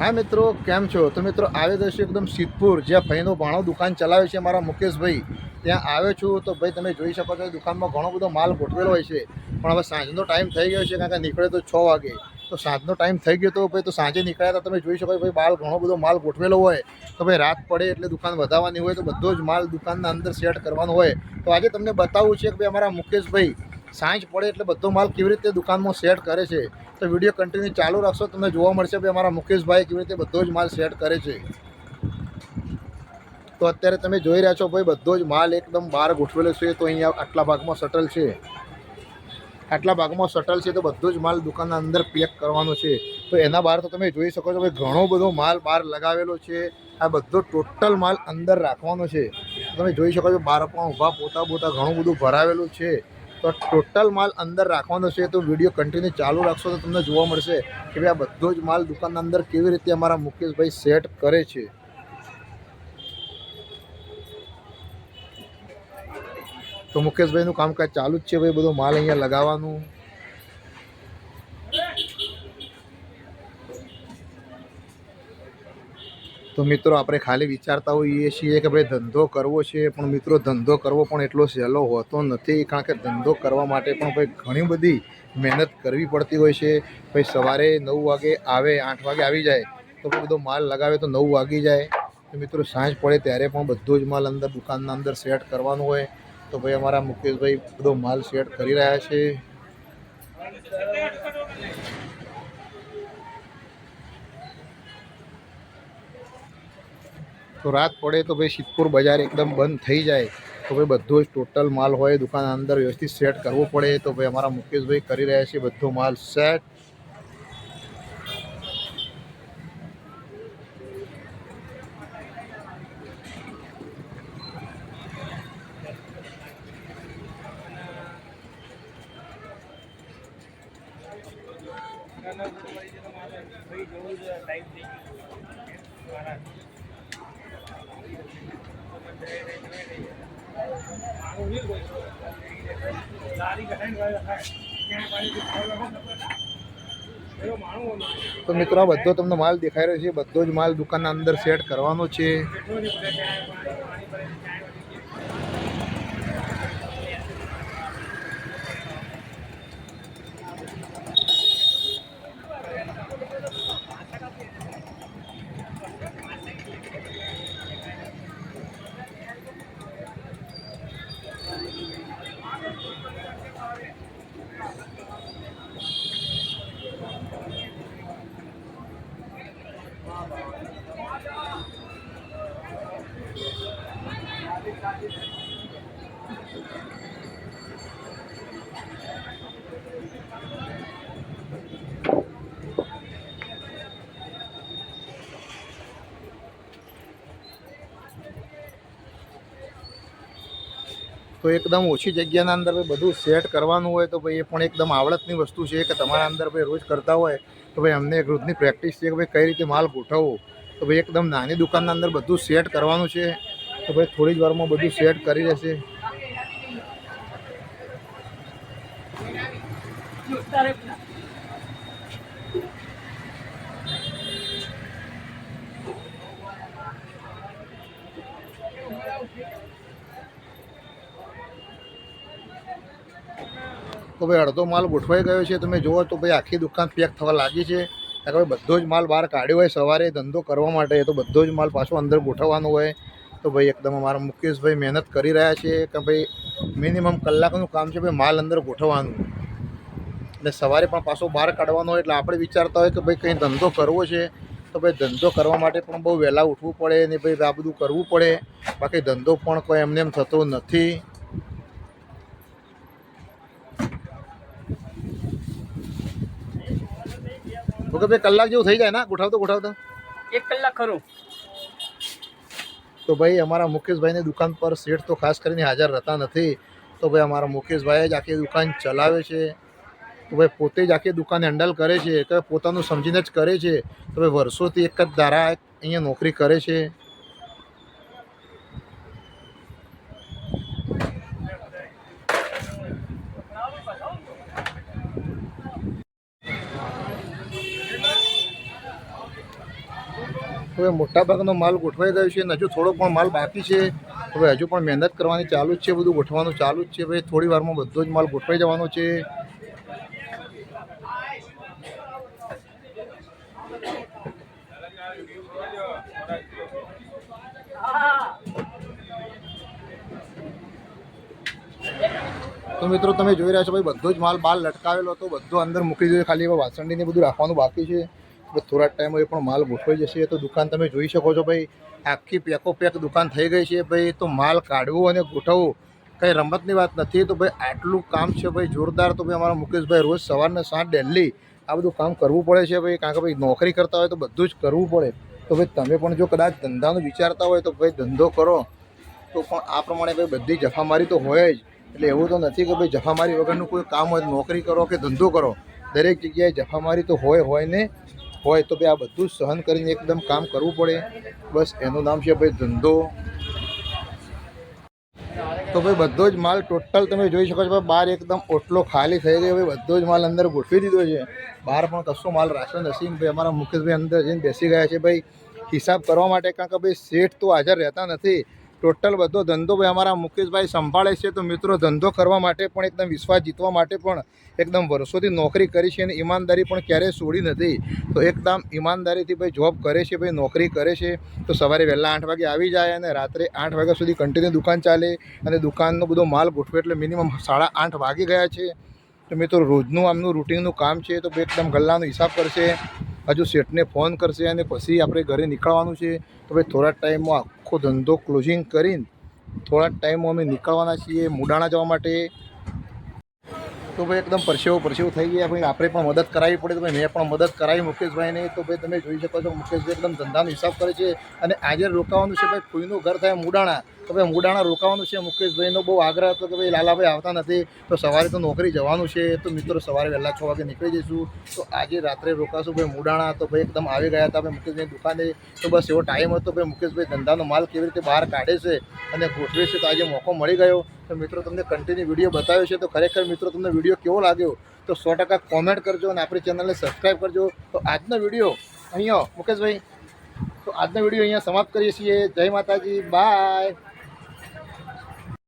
હા મિત્રો, કેમ છો? તો મિત્રો, આવે તો છે એકદમ સિદ્ધપુર, જ્યાં ભાઈનો ભાણો દુકાન ચલાવે છે મારા મુકેશભાઈ. ત્યાં આવ્યો છું તો ભાઈ તમે જોઈ શકો છો, દુકાનમાં ઘણો બધો માલ ગોઠવેલો હોય છે. પણ હવે સાંજનો ટાઈમ થઈ ગયો છે, કારણ કે નીકળે તો છ વાગે. તો સાંજનો ટાઈમ થઈ ગયો તો ભાઈ, તો સાંજે નીકળ્યા હતા તમે જોઈ શકો ભાઈ, માલ ઘણો બધો માલ ગોઠવેલો હોય. તો ભાઈ, રાત પડે એટલે દુકાન વધારવાની હોય, તો બધો જ માલ દુકાનના અંદર સેટ કરવાનો હોય. તો આજે તમને બતાવવું છે કે ભાઈ, અમારા મુકેશભાઈ સાંજ પડે એટલે બધો માલ કેવી રીતે દુકાનમાં સેટ કરે છે? તો વીડિયો કન્ટિન્યુ ચાલુ રાખશો, તમને જોવા મળશે ભાઈ અમારા મુકેશભાઈ કેવી રીતે બધો જ માલ સેટ કરે છે. તો અત્યારે તમે જોઈ રહ્યા છો ભાઈ, બધો જ માલ એકદમ બહાર ગોઠવેલો છે. તો અહીંયા આટલા ભાગમાં શટલ છે. આટલા ભાગમાં શટલ છે તો બધો જ માલ દુકાનના અંદર પેક કરવાનો છે. તો એના બહાર તો તમે જોઈ શકો છો ભાઈ ઘણો બધો માલ બહાર લગાવેલો છે. આ બધો ટોટલ માલ અંદર રાખવાનો છે. તમે જોઈ શકો છો બહાર પણ ઊભા પોતા પોતા ઘણું બધું ભરાવેલું છે. તો ટોટલ માલ અંદર રાખવાનો છે, તો વીડિયો કન્ટિન્યુ ચાલુ રાખશો તો તમને જોવા મળશે કે આ બધો જ માલ દુકાનના અંદર કેવી રીતે અમારા મુકેશભાઈ સેટ કરે છે. તો મુકેશભાઈનું કામકાજ ચાલુ જ છે, ભાઈ બધો માલ અહીંયા લગાવવાનું. તો મિત્રો આપણે ખાલી વિચારતા હોઈએ છીએ કે ભાઈ ધંધો કરવો છે, પણ મિત્રો ધંધો કરવો પણ એટલો સહેલો હોતો નથી, કારણ કે ધંધો કરવા માટે પણ ભાઈ ઘણી બધી મહેનત કરવી પડતી હોય છે. ભાઈ સવારે નવ વાગે આવે, આઠ વાગે આવી જાય, તો બધો માલ લગાવે તો નવ વાગી જાય. તો મિત્રો સાંજ પડે ત્યારે પણ બધો જ માલ અંદર દુકાનના અંદર સેટ કરવાનો હોય. તો ભાઈ અમારા મુકેશભાઈ બધો માલ સેટ કરી રહ્યા છે. તો રાત પડે તો ભાઈ સિદ્ધપુર બજાર એકદમ બંધ થઈ જાય. તો ભાઈ બધો જ ટોટલ માલ હોય, દુકાન અંદર વ્યવસ્થિત સેટ કરવો પડે. તો ભાઈ અમારા મુકેશભાઈ કરી રહ્યા છે બધો માલ સેટ તો મિત્રો બધો તમને માલ દેખાઈ રહ્યો છે. બધો જ માલ દુકાનના અંદર સેટ કરવાનો છે. તો એકદમ ઓછી જગ્યાના અંદર ભાઈ બધું સેટ કરવાનું હોય તો ભાઈ એ પણ એકદમ આવડતની વસ્તુ છે કે તમારા અંદર ભાઈ રોજ કરતા હોય તો ભાઈ અમને એક રોજની પ્રેક્ટિસ છે કે ભાઈ કઈ રીતે માલ ગોઠવવો. તો ભાઈ એકદમ નાની દુકાનના અંદર બધું સેટ કરવાનું છે. તો ભાઈ થોડી જ વારમાં બધું સેટ કરી દેશે તો ભાઈ અડધો માલ ગોઠવાઈ ગયો છે. તમે જુઓ તો ભાઈ આખી દુકાન પેક થવા લાગી છે. કારણ કે બધો જ માલ બહાર કાઢ્યો હોય સવારે ધંધો કરવા માટે તો બધો જ માલ પાછો અંદર ગોઠવવાનો હોય. તો ભાઈ એકદમ અમારા મુકેશભાઈ મહેનત કરી રહ્યા છે કે ભાઈ મિનિમમ કલાકનું કામ છે ભાઈ માલ અંદર ગોઠવવાનું. એટલે સવારે પણ પાછો બહાર કાઢવાનો હોય એટલે આપણે વિચારતા હોય કે ભાઈ કંઈ ધંધો કરવો છે તો ભાઈ ધંધો કરવા માટે પણ બહુ વહેલા ઉઠવું પડે ને ભાઈ આ બધું કરવું પડે. બાકી ધંધો પણ કોઈ એમને એમ થતો નથી. ઓકે ભાઈ કલાક જેવું થઈ જાય ના? ગોઠવતો ગોઠવતો? એક કલાક ખરું. તો ભાઈ અમારા મુકેશભાઈની દુકાન પર શેઠ તો ખાસ કરીને હાજર રહેતા નથી. તો ભાઈ અમારા મુકેશભાઈ જ આખી દુકાન ચલાવે છે. તો ભાઈ પોતે જ આખી દુકાન હેન્ડલ કરે છે, કે પોતાનું સમજીને જ કરે છે. તો ભાઈ વર્ષોથી એક જ ધારા અહીંયા નોકરી કરે છે. હવે મોટાભાગનો માલ ગોઠવાઈ ગયો છે અને હજુ થોડો પણ માલ બાકી છે. હવે હજુ પણ મહેનત કરવાની ચાલુ જ છે, બધું ગોઠવાનું ચાલુ જ છે. ભાઈ થોડી વારમાં બધો જ માલ ગોઠવાઈ જવાનો છે. તો મિત્રો, તમે જોઈ રહ્યા છો ભાઈ, બધો જ માલ બાર લટકાવેલો હતો, બધો અંદર મૂકી દીધો ખાલી હવે વાસણની બધું રાખવાનું બાકી છે. થોડા ટાઈમ એ પણ માલ ગોઠવાઈ જશે. તો દુકાન તમે જોઈ શકો છો ભાઈ, આખી પેકો પેક દુકાન થઈ ગઈ છે ભાઈ. તો માલ કાઢવો અને ગોઠવવો કંઈ રમતની વાત નથી. તો ભાઈ, આટલું કામ છે ભાઈ, જોરદાર. તો ભાઈ અમારા મુકેશભાઈ રોજ સવારના સાંજ ડેલી આ બધું કામ કરવું પડે છે ભાઈ. કારણ કે ભાઈ નોકરી કરતા હોય તો બધું જ કરવું પડે. તો ભાઈ તમે પણ જો કદાચ ધંધાનું વિચારતા હોય તો ભાઈ ધંધો કરો. તો પણ આ પ્રમાણે ભાઈ બધી જફામારી તો હોય જ. એટલે એવું તો નથી કે ભાઈ જફામારી વગરનું કોઈ કામ હોય નોકરી કરો કે ધંધો કરો. દરેક જગ્યાએ જફામારી તો હોય હોય ને હોય. તો ભાઈ આ બધું સહન કરીને એકદમ કામ કરવું પડે. બસ એનું નામ છે ભાઈ ધંધો. તો ભાઈ બધો જ માલ ટોટલ તમે જોઈ શકો છો બહાર એકદમ ઓટલો ખાલી થઈ ગયો ભાઈ, બધો જ માલ અંદર ગોઠવી દીધો છે. બહાર પણ કશો માલ રાખ્યો નથી. અમારા મુકેશભાઈ અંદર જઈને બેસી ગયા છે ભાઈ. હિસાબ કરવા માટે કારણ કે ભાઈ શેઠ તો હાજર રહેતા નથી. ટોટલ બધો ધંધો ભાઈ અમારા મુકેશભાઈ સંભાળે છે. તો મિત્રો, ધંધો કરવા માટે પણ એકદમ વિશ્વાસ જીતવા માટે પણ એકદમ વર્ષોથી નોકરી કરી છે અને ઈમાનદારી પણ ક્યારેય છોડી નથી. તો એકદમ ઈમાનદારીથી ભાઈ જોબ કરે છે, ભાઈ નોકરી કરે છે. તો સવારે વહેલા આઠ વાગે આવી જાય અને રાત્રે આઠ વાગ્યા સુધી કન્ટિન્યુ દુકાન ચાલે અને દુકાનનો બધો માલ ગોઠવે એટલે મિનિમમ સાડા આઠ વાગી ગયા છે. તો મિત્રો, રોજનું આમનું રૂટિનનું કામ છે તો એકદમ ગલ્લાનો હિસાબ કરશે. હજુ શેઠને ફોન કરશે અને પછી આપણે ઘરે નીકળવાનું છે, તો ભાઈ થોડા ટાઈમમાં આખો ધંધો ક્લોઝિંગ કરીને થોડા ટાઈમમાં અમે નીકળવાના છીએ, મુડાણા જવા માટે. તો ભાઈ એકદમ પરસેવો પરસેવો થઈ ગયા. ભાઈ આપણે પણ મદદ કરાવી પડે તો ભાઈ મેં પણ મદદ કરાવી મુકેશભાઈને. તો ભાઈ તમે જોઈ શકો છો મુકેશભાઈ એકદમ ધંધાનો હિસાબ કરે છે અને આજે રોકાવાનું છે ભાઈ કોઈનું ઘર થાય મુડાણા. તો ભાઈ મુડાણા રોકાવાનું છે. મુકેશભાઈનો બહુ આગ્રહ હતો કે ભાઈ લાલાભાઈ આવતા નથી. તો સવારે તો નોકરી જવાનું છે. તો મિત્રો સવારે વહેલા છ વાગે નીકળી જઈશું. તો આજે રાત્રે રોકાશું ભાઈ મુડાણા. તો ભાઈ એકદમ આવી ગયા હતા ભાઈ મુકેશભાઈ દુકાને. તો બસ એવો ટાઈમ હતો ભાઈ મુકેશભાઈ ધંધાનો માલ કેવી રીતે બહાર કાઢે છે અને ગોઠવે છે. તો આજે મોકો મળી ગયો. તો મિત્રો તમને કન્ટિન્યુ વીડિયો બતાવ્યો છે, તો ખરેખર મિત્રો તમને વીડિયો કેવો લાગ્યો, તો સો ટકા કોમેન્ટ કરજો અને આપણી ચેનલને સબસ્ક્રાઈબ કરજો. તો આજનો વીડિયો અહીંયા મુકેશભાઈ, તો આજનો વીડિયો અહીંયા સમાપ્ત કરીએ છીએ. જય માતાજી બાય